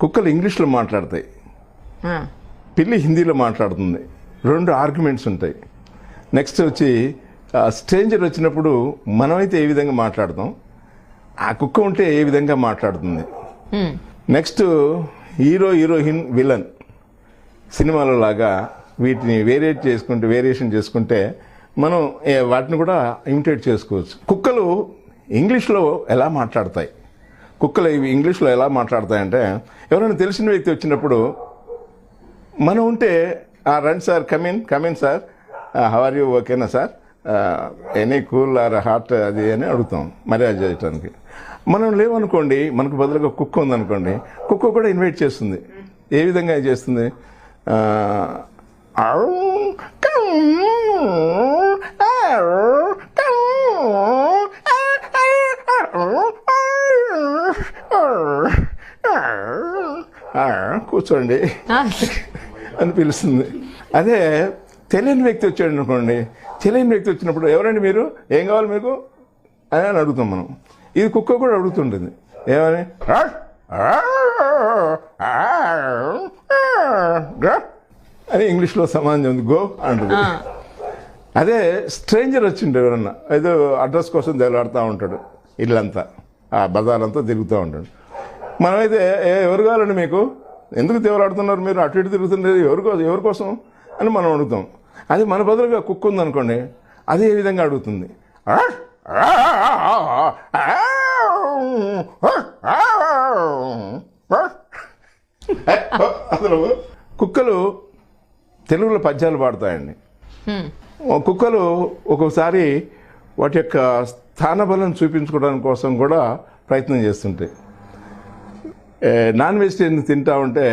కుక్కలు ఇంగ్లీష్లో మాట్లాడతాయి. పిల్లి హిందీలో మాట్లాడుతుంది. రెండు ఆర్గ్యుమెంట్స్ ఉంటాయి. నెక్స్ట్ వచ్చి స్ట్రేంజర్ వచ్చినప్పుడు మనమైతే ఏ విధంగా మాట్లాడతాం? ఆ కుక్క ఉంటే ఏ విధంగా మాట్లాడుతుంది? Next hero heroine villain. సినిమాలో లాగా వీటిని వేరియేట్ చేసుకుంటే వేరియేషన్ చేసుకుంటే మనం వాటిని కూడా ఇమిటేట్ చేసుకోవచ్చు. కుక్కలు ఇంగ్లీష్లో ఎలా మాట్లాడతాయి? కుక్కలు ఇవి ఇంగ్లీష్లో ఎలా మాట్లాడతాయంటే ఎవరైనా తెలిసిన వ్యక్తి వచ్చినప్పుడు మనం ఉంటే "ఆ, రండి sir come in come in sir. How are you? ఓకేనా sir? Any cool or hot అది అని అడుగుతాం మర్యాద చేయటానికి. మనం లేవనుకోండి మనకు బదులుగా కుక్క ఉందనుకోండి కుక్క కూడా ఇన్వైట్ చేస్తుంది. ఏ విధంగా చేస్తుంది? కూర్చోండి అని పిలుస్తుంది. అదే తెలియని వ్యక్తి వచ్చాడు అనుకోండి తెలియని వ్యక్తి వచ్చినప్పుడు ఎవరండి మీరు? ఏం కావాలి మీకు? అని అని అడుగుతాం మనం. ఇది కుక్క కూడా అడుగుతుంటుంది. ఏమని? అని ఇంగ్లీష్లో సమానం ఉంది గో అంటుంది. అదే స్ట్రేంజర్ వచ్చిండు ఎవరన్నా ఏదో అడ్రస్ కోసం దేవులాడుతూ ఉంటాడు ఇల్లంతా. ఆ బజారంతా తిరుగుతూ ఉంటాడు. మనమైతే "ఏ, ఎవరు కావాలండి మీకు? ఎందుకు దేవులాడుతున్నారు మీరు? అటు ఇటు తిరుగుతున్నారు ఎవరి కోసం ఎవరి కోసం? అని మనం అడుగుతాం. అది మన బదులుగా కుక్క ఉందనుకోండి అది ఏ విధంగా అడుగుతుంది? అసలు కుక్కలు తెలుగులో పద్యాలు పాడతాయండి. కుక్కలు ఒక్కొక్కసారి వాటి యొక్క స్థానబలం చూపించుకోవడానికి కోసం కూడా ప్రయత్నం చేస్తుంటాయి. నాన్ వెజిటేరియన్ తింటా ఉంటే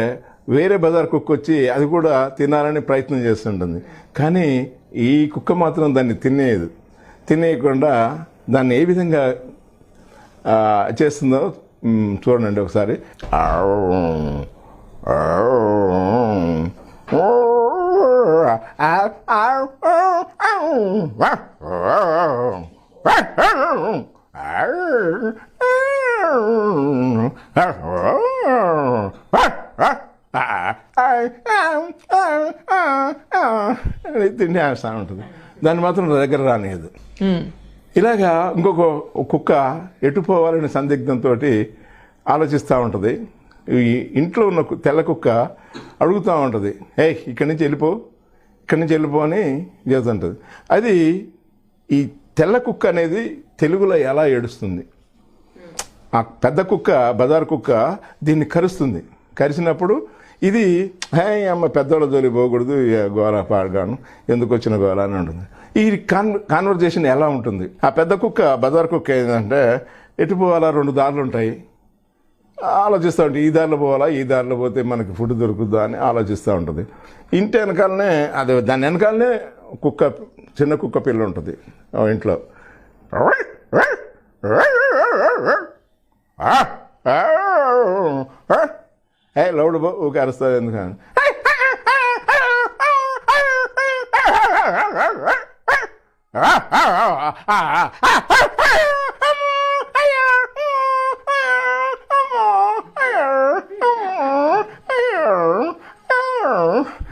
వేరే బజార్ కుక్క వచ్చి అది కూడా తినాలని ప్రయత్నం చేస్తుంటుంది కానీ ఈ కుక్క మాత్రం దాన్ని తినేయదు తినేయకుండా దాన్ని ఏ విధంగా చేస్తుందో చూడండి ఒకసారి తినేస్తా ఉంటుంది. దాన్ని మాత్రం నా దగ్గర రానియదు ఇలాగా ఇంకొక కుక్క ఎటు పోవాలనే సందిగ్ధంతో ఆలోచిస్తూ ఉంటుంది. ఈ ఇంట్లో ఉన్న తెల్ల కుక్క అడుగుతూ ఉంటుంది. ఏ ఇక్కడి నుంచి వెళ్ళిపో ఇక్కడి నుంచి వెళ్ళిపో అని చేస్తుంటుంది అది ఈ తెల్ల కుక్క అనేది తెలుగులో ఎలా ఏడుస్తుంది? ఆ పెద్ద కుక్క బజార్ కుక్క దీన్ని కరుస్తుంది. కరిచినప్పుడు ఇది హే అమ్మ పెద్దోళ్ళ జోలి పోకూడదు గోల పాడగాను ఎందుకు వచ్చిన గోల అని ఉంటుంది ఈ కాన్ కాన్వర్జేషన్ ఎలా ఉంటుంది? ఆ పెద్ద కుక్క బజార్ కుక్క ఏంటంటే ఎటు పోవాలా? రెండు దారులు ఉంటాయి. ఆలోచిస్తూ ఉంటుంది ఈ దారిలో పోవాలా? ఈ దారిలో పోతే మనకి ఫుడ్ దొరుకుద్దా? అని ఆలోచిస్తూ ఉంటుంది. ఇంటి వెనకాలనే అదే దాని వెనకాలనే కుక్క చిన్న కుక్క పిల్ల ఉంటుంది ఆ ఇంట్లో. ఏ లౌడ్ ఊకే అరుస్తుంది ఎందుకని